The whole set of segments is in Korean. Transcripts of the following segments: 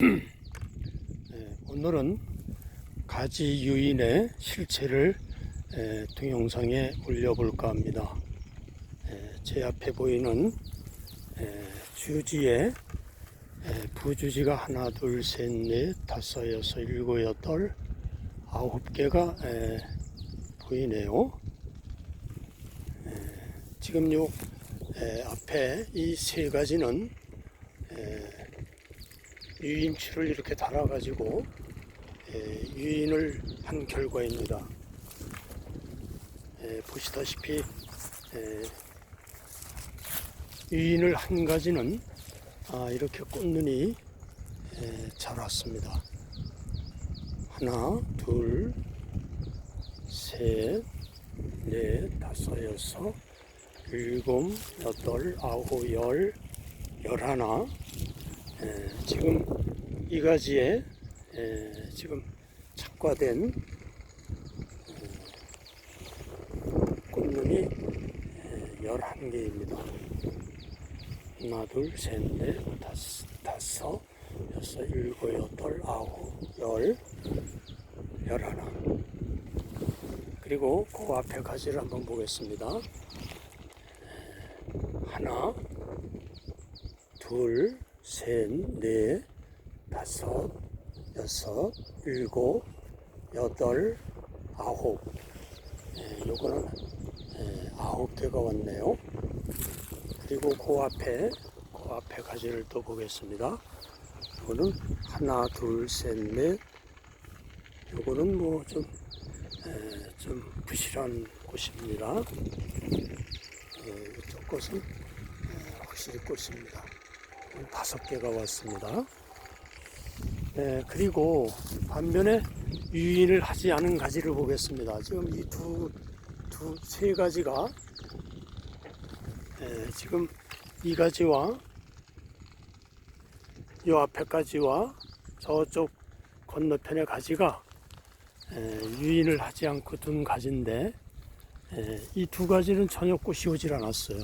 예, 오늘은 가지 유인의 실체를 예, 동영상에 올려볼까 합니다. 예, 제 앞에 보이는 예, 주지에 예, 부주지가 하나, 둘, 셋, 넷, 다섯, 여섯, 일곱, 여덟, 아홉 개가 예, 보이네요. 예, 지금 요 예, 앞에 이 세 가지는 예, 유인치를 이렇게 달아가지고 예, 유인을 한 결과입니다. 예, 보시다시피 예, 유인을 한 가지는 아, 이렇게 꽃눈이 예, 잘 왔습니다. 하나, 둘, 셋, 넷, 다섯, 여섯, 일곱, 여덟, 아홉, 열, 열하나. 예, 지금 이 가지에 예, 지금 착과된 어, 꽃눈이 예, 11개입니다. 하나, 둘, 셋, 넷, 다섯, 다섯, 여섯, 일곱, 여덟, 아홉, 열, 열하나. 그리고 그 앞에 가지를 한번 보겠습니다. 예, 하나, 둘, 셋, 넷, 다섯, 여섯, 일곱, 여덟, 아홉. 예, 요거는 예, 아홉 개가 왔네요. 그리고 그 앞에 그 앞에 가지를 또 보겠습니다. 요거는 하나, 둘, 셋, 넷. 요거는 뭐좀좀 부실한 꽃입니다. 예, 이쪽 꽃은 예, 확실히 꽃입니다. 다섯 개가 왔습니다. 네, 그리고 반면에 유인을 하지 않은 가지를 보겠습니다. 지금 이 두, 두, 세 가지가, 네, 지금 이 가지와 이 앞에 가지와 저쪽 건너편의 가지가 에, 유인을 하지 않고 둔 가지인데 이 두 가지는 전혀 꽃이 오질 않았어요.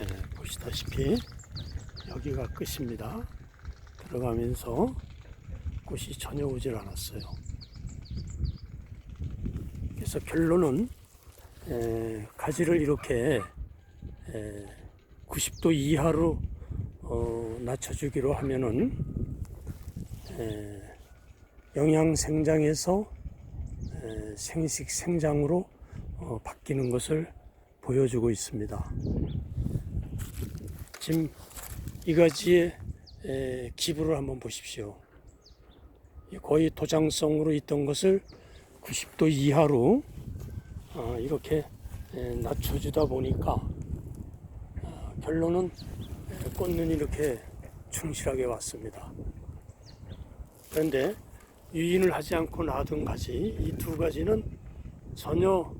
예, 보시다시피 여기가 끝입니다. 들어가면서 꽃이 전혀 오질 않았어요. 그래서 결론은 에, 가지를 이렇게 에, 90도 이하로 어, 낮춰주기로 하면은 에, 영양 생장에서 에, 생식 생장으로 어, 바뀌는 것을 보여주고 있습니다. 지금 이 가지의 에, 기부를 한번 보십시오. 이 거의 도장성으로 있던 것을 90도 이하로 아, 이렇게 에, 낮춰주다 보니까 아, 결론은 에, 꽃눈이 이렇게 충실하게 왔습니다. 그런데 유인을 하지 않고 놔둔 가지 이 두 가지는 전혀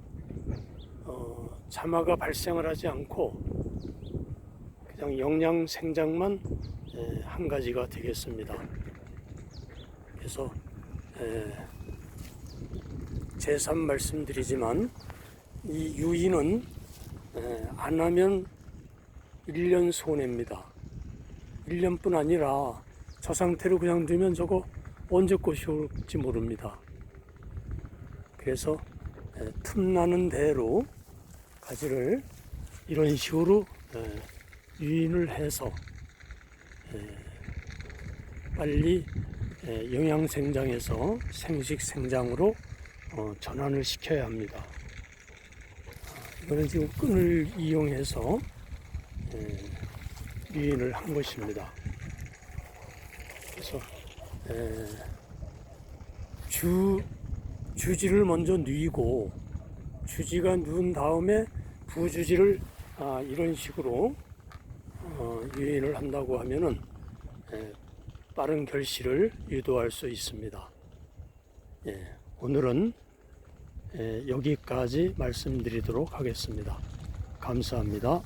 어, 자마가 발생을 하지 않고 그냥 영양 생장만 에, 한 가지가 되겠습니다. 그래서 에, 재산 말씀드리지만 이 유인은 에, 안 하면 1년 손해입니다. 1년뿐 아니라 저 상태로 그냥 두면 저거 언제 꽃이 올지 모릅니다. 그래서 에, 틈나는 대로 가지를 이런 식으로 에, 유인을 해서 에, 빨리 에, 영양 생장에서 생식 생장으로 어, 전환을 시켜야 합니다. 아, 이거는 지금 끈을 이용해서 에, 유인을 한 것입니다. 그래서 에, 주 주지를 먼저 뉘고 주지가 누운 다음에 부주지를 아, 이런 식으로 어, 유인을 한다고 하면은 에, 빠른 결실을 유도할 수 있습니다. 예, 오늘은 에, 여기까지 말씀드리도록 하겠습니다. 감사합니다.